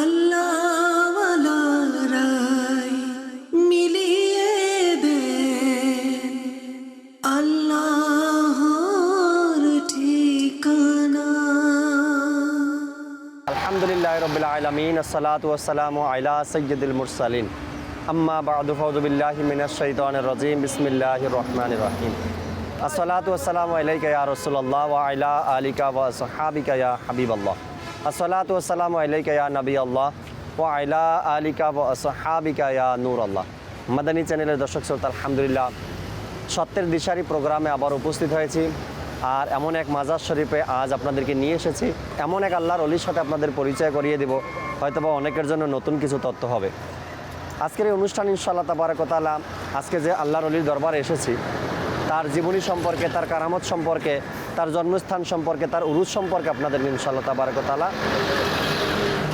আল্লাহ মিলিয়ে দে আল্লাহর ঠিকানা। আলহামদুলিল্লাহ রবিল আলমিন, আসসালাতু ওয়াসালামু আলা সৈয়দুল মুরসালিন। আম্মা বাদু ফৌজুবিল্লাহি মিনাশ শাইতানির রাজিম। বিসমিল্লাহির রহমানির রহিম। আসসালাতু ওয়াসালামু আলাইকা ইয়া রাসূলুল্লাহ ওয়া আলা আলিকা ওয়া সাহাবিকা হাবিবাল্লাহ। আসসালাতু ওয়াসালামু আলাইকা নবী আল্লাহ ওয়া আলা আলিকা ইয়া নূর আল্লাহ। মাদানী চ্যানেলের দর্শক শ্রোতা, আলহামদুলিল্লাহ, সত্যের দিশারি প্রোগ্রামে আবার উপস্থিত হয়েছি। আর এমন এক মাজার শরীফে আজ আপনাদেরকে নিয়ে এসেছি। এমন এক আল্লাহর অলির সাথে আপনাদের পরিচয় করিয়ে দেব। হয়তোবা অনেকের জন্য নতুন কিছু তথ্য হবে। আজকের এই অনুষ্ঠান, ইনশাআল্লাহ তাবারকতালা আজকে যে আল্লাহর অলির দরবারে এসেছি, তার জীবনী সম্পর্কে, তার কারামত সম্পর্কে তার জন্মস্থান সম্পর্কে, তার উরুজ সম্পর্কে আপনাদের ইনশাআল্লাহ তাবারকতালা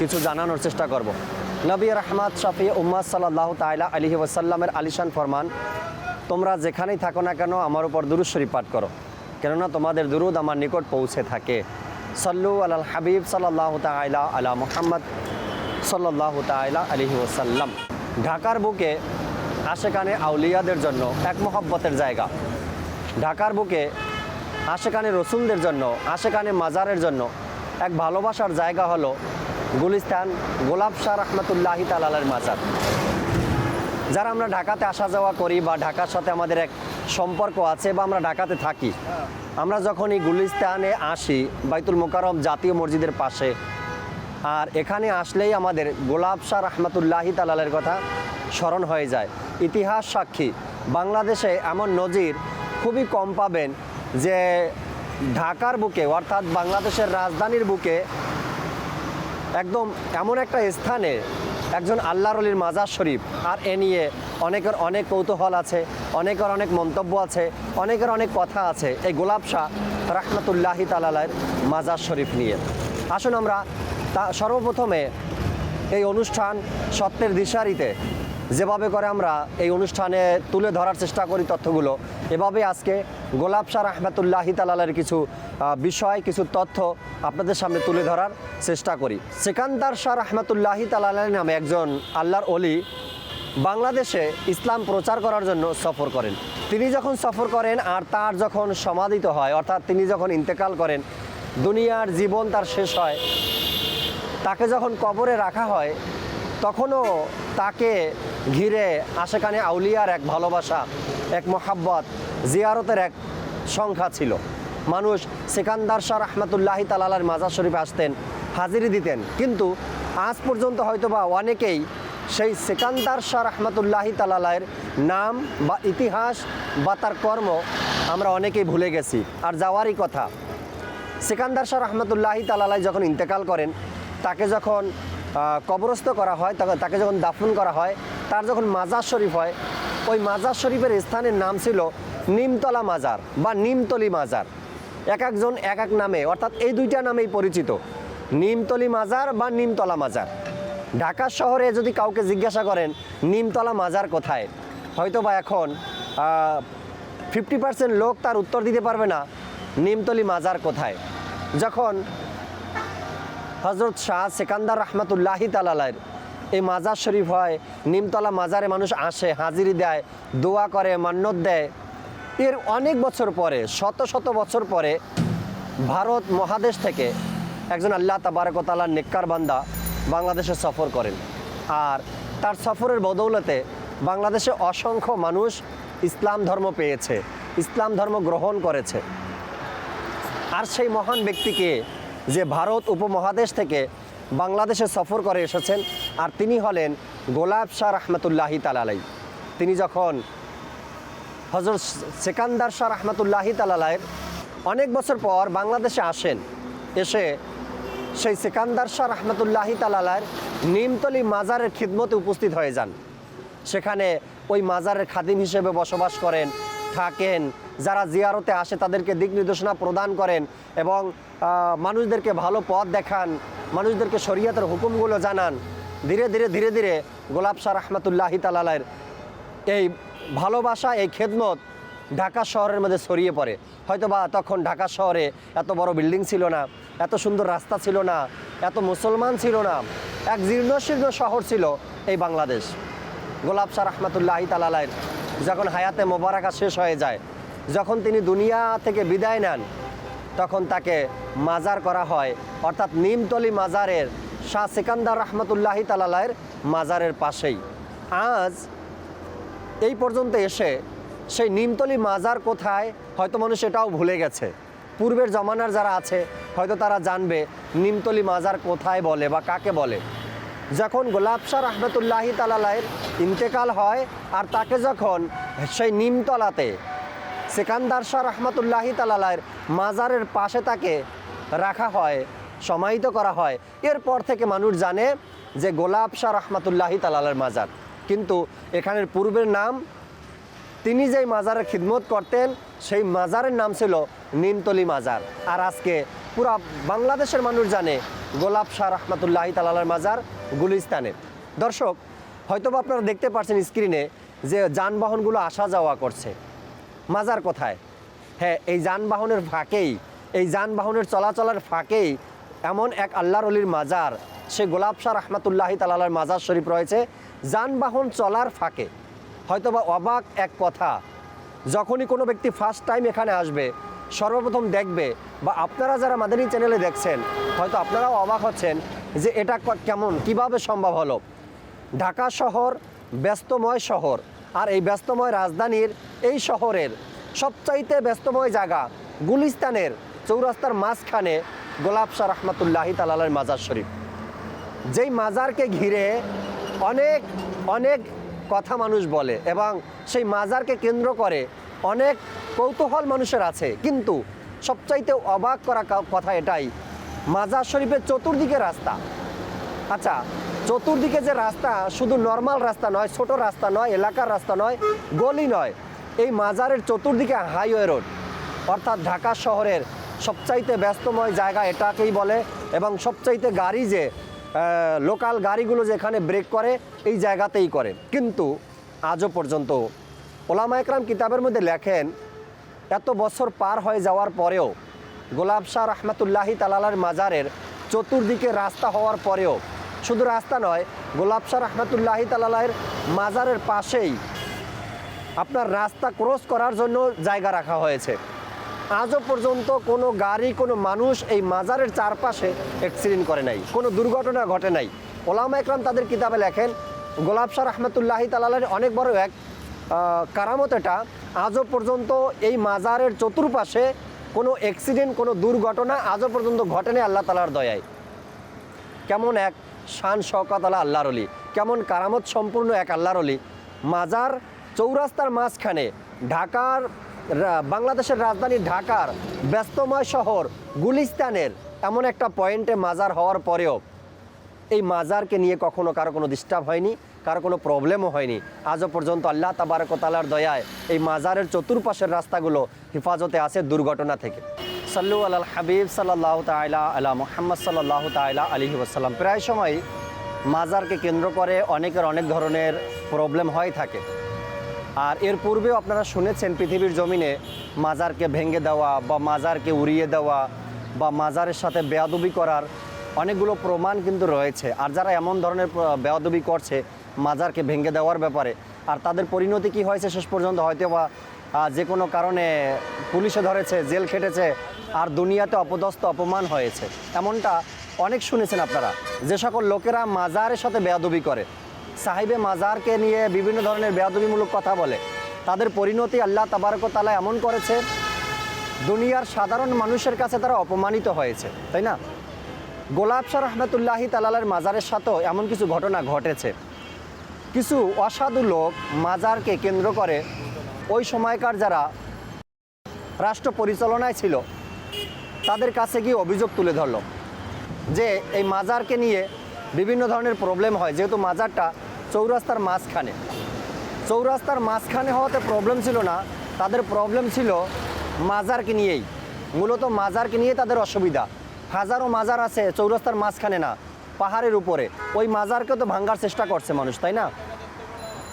কিছু জানানোর চেষ্টা করব। নবী রহমাত শাফি উম্মাদ সাল্লাহ তাইলা আলিহি ওয়াসাল্লামের আলিশান ফরমান, তোমরা যেখানেই থাকো না কেন আমার উপর দুরুদ শরীফ পাঠ করো। কেননা তোমাদের দুরুদ আমার নিকট পৌঁছে থাকে। সল্লু আলাল হাবিব সাল্লাহ তাইলা আলা মোহাম্মদ সাল্লাহ তাইলা আলিহি ওয়াসাল্লাম। ঢাকার বুকে আশেকানে আউলিয়াদের জন্য এক মহব্বতের জায়গা। ঢাকার বুকে আশেকানে রসুলদের জন্য, আশেকানে মাজারের জন্য এক ভালোবাসার জায়গা হলো গুলিস্তান গোলাপ শাহ রহমতুল্লাহি তালালের মাজার। যারা আমরা ঢাকাতে আসা যাওয়া করি বা ঢাকার সাথে আমাদের এক সম্পর্ক আছে বা আমরা ঢাকাতে থাকি, আমরা যখন এই গুলিস্তানে আসি বাইতুল মোকারম জাতীয় মসজিদের পাশে, আর এখানে আসলেই আমাদের গোলাপ শাহ রহমতুল্লাহি তালালের কথা স্মরণ হয়ে যায়। ইতিহাস সাক্ষী, বাংলাদেশে এমন নজির খুবই কম পাবেন যে ঢাকার বুকে, অর্থাৎ বাংলাদেশের রাজধানীর বুকে, একদম এমন একটা স্থানে একজন আল্লাহর অলির মাজার শরীফ। আর এ নিয়ে অনেকের অনেক কৌতূহল আছে, অনেকের অনেক মন্তব্য আছে, অনেকের অনেক কথা আছে এই গোলাপ শাহ রাহমাতুল্লাহি তালালের মাজার শরীফ নিয়ে। আসুন আমরা তা সর্বপ্রথমে এই অনুষ্ঠান সত্যের দিশারিতে যেভাবে করে আমরা এই অনুষ্ঠানে তুলে ধরার চেষ্টা করি তথ্যগুলো, এভাবে আজকে গোলাপ শাহ রহমতুল্লাহি তালালের কিছু বিষয়, কিছু তথ্য আপনাদের সামনে তুলে ধরার চেষ্টা করি। সেকান্দার শাহ রহমতুল্লাহি তালালের নামে একজন আল্লাহর অলি বাংলাদেশে ইসলাম প্রচার করার জন্য সফর করেন। তিনি যখন সফর করেন আর তার যখন সমাধিত হয়, অর্থাৎ তিনি যখন ইন্তেকাল করেন, দুনিয়ার জীবন তার শেষ হয়। তাকে যখন কবরে রাখা হয়, তখনও তাকে ঘিরে আশেখানে আউলিয়ার এক ভালোবাসা, এক মহাব্বত, জিয়ারতের এক সংখ্যা ছিল। মানুষ সেকান্দার শাহ রহমতুল্লাহি তালালার মাজার শরীফে আসতেন, হাজিরি দিতেন। কিন্তু আজ পর্যন্ত হয়তোবা অনেকেই সেই সেকান্দার শাহ রহমতুল্লাহি তালালায়ের নাম বা ইতিহাস বা তার কর্ম আমরা অনেকেই ভুলে গেছি। আর যাওয়ারই কথা, সিকান্দার শাহ রহমতুল্লাহি তালালাই যখন ইন্তেকাল করেন, তাকে যখন কবরস্থ করা হয়, তাকে যখন দাফন করা হয়, তার যখন মাজার শরীফ হয়, ওই মাজার শরীফের স্থানের নাম ছিল নিমতলা মাজার বা নিমতলি মাজার। এক একজন এক এক নামে, অর্থাৎ এই দুইটা নামেই পরিচিত, নিমতলি মাজার বা নিমতলা মাজার। ঢাকা শহরে যদি কাউকে জিজ্ঞাসা করেন, নিমতলা মাজার কোথায়? হয়তো বা এখন ফিফটি পার্সেন্ট লোক তার উত্তর দিতে পারবে না, নিমতলি মাজার কোথায়? যখন হজরত শাহ সেকান্দার রহমতুল্লাহি তালালার এই মাজার শরীফ হয়, নিমতলা মাজারে মানুষ আসে, হাজিরি দেয়, দোয়া করে, মান্যত দেয়। এর অনেক বছর পরে, শত শত বছর পরে ভারত মহাদেশ থেকে একজন আল্লাহ তাবারকতালার নেককার বান্দা বাংলাদেশে সফর করেন। আর তার সফরের বদৌলতে বাংলাদেশে অসংখ্য মানুষ ইসলাম ধর্ম পেয়েছে, ইসলাম ধর্ম গ্রহণ করেছে। আর সেই মহান ব্যক্তিকে যে ভারত উপমহাদেশ থেকে বাংলাদেশে সফর করে এসেছেন আর তিনি হলেন গোলাপ শাহ রহমতুল্লাহি তালালাই। তিনি যখন হজরত সেকান্দার শাহ রহমতুল্লাহি তালালাইয়ের অনেক বছর পর বাংলাদেশে আসেন, এসে সেই সেকান্দার শাহ রহমতুল্লাহি তালালাইয়ের নিমতলি মাজারের খিদমতে উপস্থিত হয়ে যান। সেখানে ওই মাজারের খাদিম হিসেবে বসবাস করেন থাকেন, যারা জিয়ারতে আসে তাদেরকে দিক নির্দেশনা প্রদান করেন এবং মানুষদেরকে ভালো পথ দেখান, মানুষদেরকে শরীয়তের হুকুমগুলো জানান। ধীরে ধীরে ধীরে ধীরে গোলাপ শাহ রহমতুল্লাহি তালালের এই ভালোবাসা, এই খেদমত ঢাকা শহরের মধ্যে ছড়িয়ে পড়ে। হয়তো বা তখন ঢাকা শহরে এত বড় বিল্ডিং ছিল না, এত সুন্দর রাস্তা ছিল না, এত মুসলমান ছিল না, এক জীর্ণশীর্ণ শহর ছিল এই বাংলাদেশ। গোলাপ শাহ রহমতুল্লাহি তালালাইর যখন হায়াতে মোবারকা শেষ হয়ে যায়, যখন তিনি দুনিয়া থেকে বিদায় নেন, তখন তাকে মাজার করা হয়। অর্থাৎ নিমতলি মাজারের শাহ সিকান্দার রহমতুল্লাহি তালালায়ের মাজারের পাশেই। আজ এই পর্যন্ত এসে সেই নিমতলি মাজার কোথায়, হয়তো মানুষ এটাও ভুলে গেছে। পূর্বের জমানার যারা আছে, হয়তো তারা জানবে নিমতলি মাজার কোথায় বলে বা কাকে বলে। যখন গোলাপ শাহ রহমতুল্লাহি তালালাইয়ের ইন্তেকাল হয় আর তাকে যখন সেই নিমতলাতে সেকান্দার শাহ রহমতুল্লাহি তালালাইয়ের মাজারের পাশে তাকে রাখা হয়, সমাহিত করা হয়, এরপর থেকে মানুষ জানে যে গোলাপ শাহ রহমতুল্লাহি তালালার মাজার। কিন্তু এখানের পূর্বের নাম, তিনি যেই মাজারের খিদমত করতেন, সেই মাজারের নাম ছিল নিমতলি মাজার। আর আজকে পুরা বাংলাদেশের মানুষ জানে গোলাপ শাহ রহমতুল্লাহি তালালার মাজার গুলিস্তানে। দর্শক, হয়তোবা আপনারা দেখতে পাচ্ছেন স্ক্রিনে যে যানবাহনগুলো আসা যাওয়া করছে। মাজার কোথায়? হ্যাঁ এই যানবাহনের ফাঁকেই, এই যানবাহনের চলাচলের ফাঁকেই এমন এক আল্লাহর অলির মাজার, সে গোলাপ শাহ রহমতুল্লাহি তালালার মাজার শরীফ রয়েছে, যানবাহন চলার ফাঁকে। হয়তোবা অবাক এক কথা, যখনই কোনো ব্যক্তি ফার্স্ট টাইম এখানে আসবে সর্বপ্রথম দেখবে বা আপনারা যারা মাদানী চ্যানেলে দেখছেন, হয়তো আপনারাও অবাক হচ্ছেন যে এটা কেমন, কীভাবে সম্ভব হলো। ঢাকা শহর, ব্যস্তময় শহর, আর এই ব্যস্তময় রাজধানীর এই শহরের সবচাইতে ব্যস্তময় জায়গা গুলিস্তানের চৌরাস্তার মাঝখানে গোলাপ শাহ রহমতুল্লাহি তালালের মাজার শরীফ। যেই মাজারকে ঘিরে অনেক অনেক কথা মানুষ বলে এবং সেই মাজারকে কেন্দ্র করে অনেক কৌতূহল মানুষের আছে। কিন্তু সবচাইতে অবাক করা কথা এটাই, মাজার শরীফের চতুর্দিকে রাস্তা। আচ্ছা চতুর্দিকে যে রাস্তা শুধু নর্মাল রাস্তা নয়, ছোট রাস্তা নয়, এলাকার রাস্তা নয়, গলি নয়, এই মাজারের চতুর্দিকে হাইওয়ে রোড। অর্থাৎ ঢাকা শহরের সবচাইতে ব্যস্তময় জায়গা এটাকেই বলে এবং সবচাইতে গাড়ি যে লোকাল গাড়িগুলো যেখানে ব্রেক করে, এই জায়গাতেই করে। কিন্তু আজও পর্যন্ত ওলামা একরাম কিতাবের মধ্যে লেখেন, এত বছর পার হয়ে যাওয়ার পরেও গোলাপ শাহ রহমতুল্লাহি তালালার মাজারের চতুর্দিকে রাস্তা হওয়ার পরেও, শুধু রাস্তা নয়, গোলাপ শাহ রহমতুল্লাহি তালালার মাজারের পাশেই আপনার রাস্তা ক্রস করার জন্য জায়গা রাখা হয়েছে। আজও পর্যন্ত কোনো গাড়ি, কোনো মানুষ এই মাজারের চারপাশে অ্যাক্সিডেন্ট করে নাই, কোনো দুর্ঘটনা ঘটে নাই। ওলামা একরাম তাদের কিতাবে লেখেন, গোলাপ শাহ রহমতুল্লাহি তালালের অনেক বড় এক কারামত এটা। আজও পর্যন্ত এই মাজারের চতুর্পাশে কোনো অ্যাক্সিডেন্ট কোনো দুর্ঘটনা আজও পর্যন্ত ঘটেনি আল্লাহ তালার দয়ায়। কেমন এক শান শওকাত আলা আল্লাহর অলি, কেমন কারামত সম্পূর্ণ এক আল্লাহর অলি। মাজার চৌরাস্তার মাঝখানে ঢাকার বাংলাদেশের রাজধানী ঢাকার ব্যস্তময় শহর গুলিস্তানের এমন একটা পয়েন্টে মাজার হওয়ার পরেও এই মাজারকে নিয়ে কখনো কারও কোনো ডিস্টার্ব হয়নি, কারও কোনো প্রবলেমও হয়নি। আজও পর্যন্ত আল্লাহ তাবারকতালার দয়ায় এই মাজারের চতুর্পাশের রাস্তাগুলো হেফাজতে আছে দুর্ঘটনা থেকে। সাল্লু আল হাবিব সাল্লাহ তাইলা আলা মোহাম্মদ সাল্লাহ তাইলা আলহি ওসাল্লাম প্রায় সময় মাজারকে কেন্দ্র করে অনেকের অনেক ধরনের প্রবলেম হয়ে থাকে। আর এর পূর্বেও আপনারা শুনেছেন পৃথিবীর জমিনে মাজারকে ভেঙে দেওয়া বা মাজারকে উড়িয়ে দেওয়া বা মাজারের সাথে বেয়াদবি করার অনেকগুলো প্রমাণ কিন্তু রয়েছে। আর যারা এমন ধরনের বেয়াদবি করছে, মাজারকে ভেঙে দেওয়ার ব্যাপারে, আর তাদের পরিণতি কি হয়েছে শেষ পর্যন্ত হয়তো বা যে কোনো কারণে পুলিশে ধরেছে, জেল খেটেছে, আর দুনিয়াতে অপদস্থ, অপমান হয়েছে। এমনটা অনেক শুনেছেন আপনারা। যে সকল লোকেরা মাজারের সাথে বেয়াদবি করে, সাহেবে মাজারকে নিয়ে বিভিন্ন ধরনের বেয়াদবিমূলক কথা বলে, তাদের পরিণতি আল্লাহ তাবারক তালা এমন করেছে, দুনিয়ার সাধারণ মানুষের কাছে তারা অপমানিত হয়েছে, তাই না? গোলাপ শাহ রহমতুল্লাহি তালালের মাজারের সাথেও এমন কিছু ঘটনা ঘটেছে। কিছু অসাধু লোক মাজারকে কেন্দ্র করে ওই সময়কার যারা রাষ্ট্র পরিচালনায় ছিল, তাদের কাছে গিয়ে অভিযোগ তুলে ধরলো যে এই মাজারকে নিয়ে বিভিন্ন ধরনের প্রবলেম হয়। যেহেতু মাজারটা চৌরাস্তার মাঝখানে। চৌরাস্তার মাঝখানে হওয়াতে প্রবলেম ছিল না। তাদের প্রবলেম ছিল মাজারকে নিয়েই। মূলত মাজারকে নিয়ে তাদের অসুবিধা। হাজারো মাজার আছে, চৌরাস্তার মাঝখানে না, পাহাড়ের উপরে। ওই মাজারকে তো ভাঙ্গার চেষ্টা করছে মানুষ, তাই না?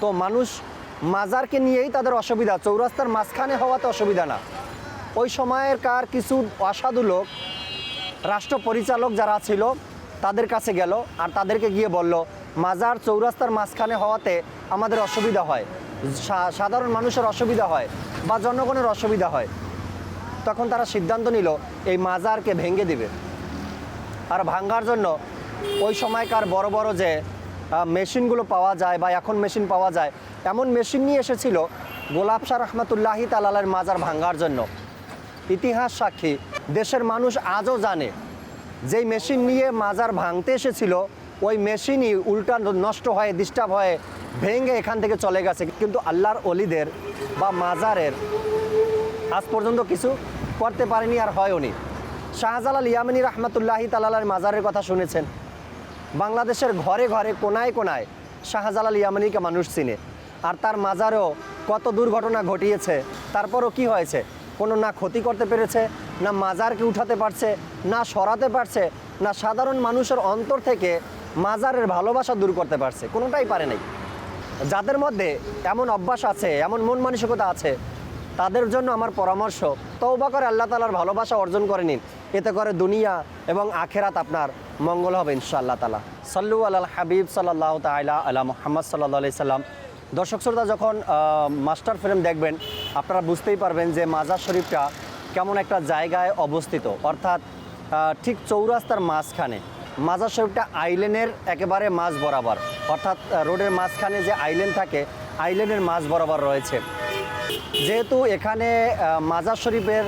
তো মানুষ মাজারকে নিয়েই তাদের অসুবিধা, চৌরাস্তার মাঝখানে হওয়াতে অসুবিধা না। ওই সময়ের কার কিছু অসাধু লোক, রাষ্ট্র পরিচালক যারা ছিল, তাদের কাছে গেল আর তাদেরকে গিয়ে বলল, মাজার চৌরাস্তার মাঝখানে হওয়াতে আমাদের অসুবিধা হয়। সাধারণ মানুষের অসুবিধা হয় বা জনগণের অসুবিধা হয়। তখন তারা সিদ্ধান্ত নিল, এই মাজারকে ভেঙে দিবে। আর ভাঙ্গার জন্য ওই সময়কার বড় বড় যে মেশিনগুলো পাওয়া যায় বা এখন মেশিন পাওয়া যায়, এমন মেশিন নিয়ে এসেছিল গোলাপ শাহ রহমতুল্লাহি তালালের মাজার ভাঙ্গার জন্য। ইতিহাস সাক্ষী, দেশের মানুষ আজও জানে, যেই মেশিন নিয়ে মাজার ভাঙতে এসেছিল, ওই মেশিনই উল্টা নষ্ট হয়ে ডিস্টার্ব হয়ে ভেঙে এখান থেকে চলে গেছে। কিন্তু আল্লাহর অলিদের বা মাজারের আজ পর্যন্ত কিছু করতে পারেনি আর হয়ওনি শাহজালাল ইয়ামিনী রহমতুল্লাহি তালালার মাজারের কথা শুনেছেন। বাংলাদেশের ঘরে ঘরে কোনায় কোনায় শাহজালাল ইয়ামিনীকে মানুষ চিনে। আর তার মাজারেও কত দুর্ঘটনা ঘটিয়েছে, তারপরও কি হয়েছে? কোনো না ক্ষতি করতে পেরেছে, না মাজারকে উঠাতে পারছে, না সরাতে পারছে, না সাধারণ মানুষের অন্তর থেকে মাজারের ভালোবাসা দূর করতে পারছে, কোনোটাই পারে নাই। যাদের মধ্যে এমন অভ্যাস আছে, এমন মন মানসিকতা আছে তাদের জন্য আমার পরামর্শ তৌবা করে আল্লাহ তালার ভালোবাসা অর্জন করে নিন। এতে করে দুনিয়া এবং আখেরাত আপনার মঙ্গল হবে ইনশাআল্লাহ তালা সাল্লু আল হাবিব সাল্লাহ তালা আলা মোহাম্মদ সাল্লাহ সাল্লাম। দর্শক শ্রোতা, যখন মাস্টার ফিল্ম দেখবেন, আপনারা বুঝতেই পারবেন যে মাজার শরীফটা কেমন একটা জায়গায় অবস্থিত। অর্থাৎ ঠিক চৌরাস্তার মাঝখানে। মাজার শরীফটা আইল্যান্ডের একেবারে মাঝ বরাবর। অর্থাৎ রোডের মাঝখানে যে আইল্যান্ড থাকে, আইল্যান্ডের মাঝ বরাবর রয়েছে। যেহেতু এখানে মাজার শরীফের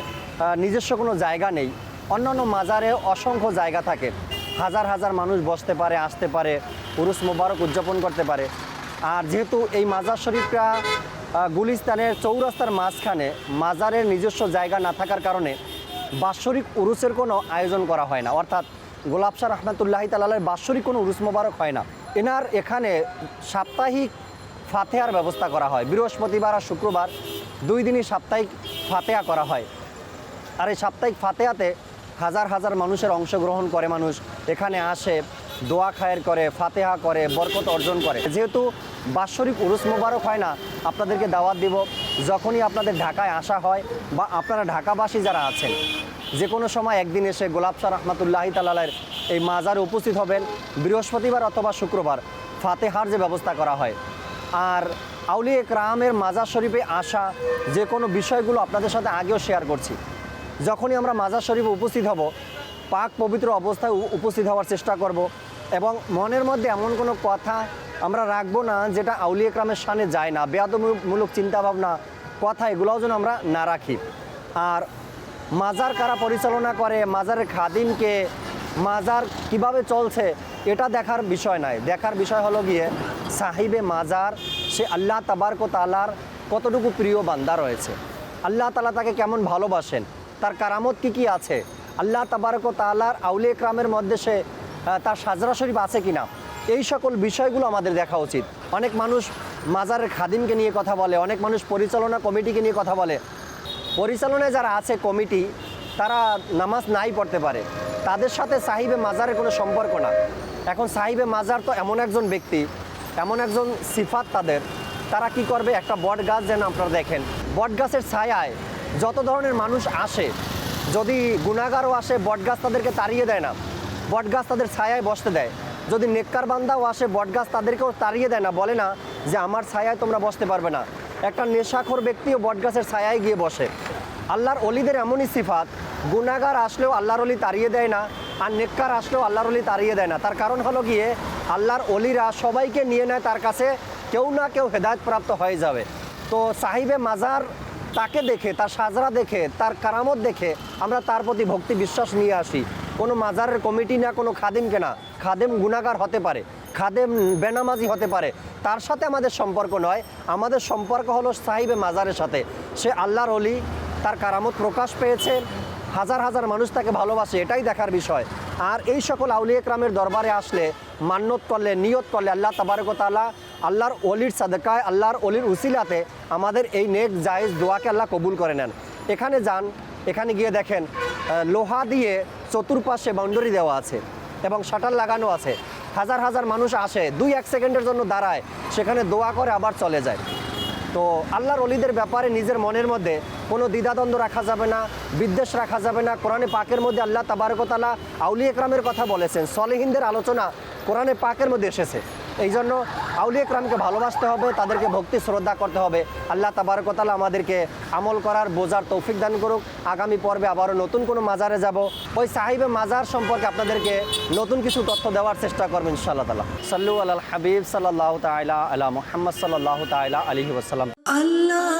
নিজস্ব কোনো জায়গা নেই, অন্যান্য মাজারে অসংখ্য জায়গা থাকে। হাজার হাজার মানুষ বসতে পারে, আসতে পারে, উরুস মোবারক উদযাপন করতে পারে। আর যেহেতু এই মাজার শরীফটা গুলিস্তানের চৌরাস্তার মাঝখানে, মাজারের নিজস্ব জায়গা না থাকার কারণে বাৎসরিক উরুসের কোনো আয়োজন করা হয় না। অর্থাৎ গোলাপ শাহ রহমতুল্লাহি তালালের বাৎসরিক কোনো উরুস মোবারক হয় না। এনার এখানে সাপ্তাহিক ফাতেহার ব্যবস্থা করা হয়। বৃহস্পতিবার আর শুক্রবার দুই দিনই সাপ্তাহিক ফাতেহা করা হয়। আর এই সাপ্তাহিক ফাতেহাতে হাজার হাজার মানুষের অংশগ্রহণ করে মানুষ। এখানে আসে, দোয়া খায়ের করে, ফাতেহা করে, বরকত অর্জন করে। যেহেতু বাৎসরিক উরুস মোবারক হয় না, আপনাদেরকে দাওয়াত দিব, যখনই আপনাদের ঢাকায় আসা হয় বা আপনারা ঢাকাবাসী যারা আছেন, যে কোনো সময় একদিন এসে গোলাপ শাহ রহমতুল্লাহি তালালের এই মাজারে উপস্থিত হবেন। বৃহস্পতিবার অথবা শুক্রবার ফাতেহার যে ব্যবস্থা করা হয়। আর আউলিয়া একরামের মাজার শরীফে আসা যে কোনো বিষয়গুলো আপনাদের সাথে আগেও শেয়ার করছি। যখনই আমরা মাজার শরীফে উপস্থিত হব, পাক পবিত্র অবস্থায় উপস্থিত হওয়ার চেষ্টা করব এবং মনের মধ্যে এমন কোনো কথা আমরা রাখব না যেটা আউলিয়া একরামের সামনে যায় না। বেয়াদমূলক চিন্তাভাবনা, কথা এগুলোও যেন আমরা না রাখি। আর মাজার কারা পরিচালনা করে, মাজারের খাদিমকে মাজার কীভাবে চলছে, এটা দেখার বিষয় নাই। দেখার বিষয় হলো গিয়ে, সাহিবে মাজার, সে আল্লাহ তাবারক তালার কতটুকু প্রিয় বান্দা রয়েছে। আল্লাহ তালা তাকে কেমন ভালোবাসেন? তার কারামত কি কি আছে? আল্লাহ তাবারক তালার আউলে ক্রামের মধ্যে সে তার সাজরা শরীফ আছে কিনা? এই সকল বিষয়গুলো আমাদের দেখা উচিত। অনেক মানুষ মাজারের খাদিমকে নিয়ে কথা বলে, অনেক মানুষ পরিচালনা কমিটিকে নিয়ে কথা বলে। পরিচালনায় যারা আছে কমিটি, তারা নামাজ নাই পড়তে পারে। তাদের সাথে সাহিবে মাজারের কোনো সম্পর্ক না। এখন সাহিবে মাজার তো এমন একজন ব্যক্তি, এমন একজন সিফাত তাদের। তারা কি করবে? একটা বট গাছ যেন আপনারা দেখেন। বট গাছের ছায়ায় যত ধরনের মানুষ আসে, যদি গুণাগারও আসে, বট গাছ তাদেরকে তাড়িয়ে দেয় না। বট গাছ তাদের ছায়ায় বসতে দেয়। যদি নেককার বান্দাও আসে, বট গাছ তাদেরকেও তাড়িয়ে দেয় না, বলে না যে, আমার ছায়ায় তোমরা বসতে পারবে না। একটা নেশাখোর ব্যক্তিও বট গাছের ছায়ায় গিয়ে বসে। আল্লাহর অলিদের এমনই সিফাত গুণাগার আসলেও আল্লাহর অলি তাড়িয়ে দেয় না, আর নেককার আসলেও আল্লাহর অলি তাড়িয়ে দেয় না। তার কারণ হলো গিয়ে আল্লাহর অলিরা সবাইকে নিয়ে নেয়, তার কাছে কেউ না কেউ হেদায়ত প্রাপ্ত হয়ে যাবে। তো সাহিবে মাজার তাকে দেখে, তার সাজরা দেখে, তার কারামত দেখে আমরা তার প্রতি ভক্তি বিশ্বাস নিয়ে আসি। কোনো মাজারের কমিটি না, কোনো খাদিমকে না। খাদেম গুণাগার হতে পারে, খাদেম বেনামাজি হতে পারে। তার সাথে আমাদের সম্পর্ক নয়, আমাদের সম্পর্ক হলো সাহিবে মাজারের সাথে। সে আল্লাহর অলি, তার কারামত প্রকাশ পেয়েছে হাজার হাজার মানুষ তাকে ভালোবাসে, এটাই দেখার বিষয়। আর এই সকল আউলিয়া ক্রামের দরবারে আসলে মান্যত করলে, নিয়ত করলে আল্লাহ তাবারক তালা আল্লাহর অলির সাদকায়, আল্লাহর অলির উসিলাতে আমাদের এই নেক জায়েজ দোয়াকে আল্লাহ কবুল করে নেন। এখানে যান, এখানে গিয়ে দেখেন লোহা দিয়ে চতুর্পাশে বাউন্ডারি দেওয়া আছে এবং শাটার লাগানো আছে। হাজার হাজার মানুষ আসে, দুই এক সেকেন্ডের জন্য দাঁড়ায়, সেখানে দোয়া করে আবার চলে যায়। তো আল্লাহর অলিদের ব্যাপারে নিজের মনের মধ্যে কোনো দ্বিধাদ্বন্দ্ব রাখা যাবে না, বিদ্বেষ রাখা যাবে না। কোরআনে পাকের মধ্যে আল্লাহ তাবারকতালা আউলি একরামের কথা বলেছেন। সলেহিনদের আলোচনা কোরআনে পাকের মধ্যে এসেছে। এই জন্য আউলি একরামকে ভালোবাসতে হবে, তাদেরকে ভক্তি, শ্রদ্ধা করতে হবে। আল্লাহ তাবারকতালা আমাদেরকে আমল করার বোঝার তৌফিক দান করুক। আগামী পর্বে আবারও নতুন কোনো মাজারে যাব। ওই সাহিবে মাজার সম্পর্কে আপনাদেরকে নতুন কিছু তথ্য দেওয়ার চেষ্টা করবেন ইনশাআল্লাহ তালা সাল্লু আল হাবিব সাল্লাহ তাইলা আলা মোহাম্মদ সাল্লাহ তাইলা আলহি ওসাল্লাম আল্লাহ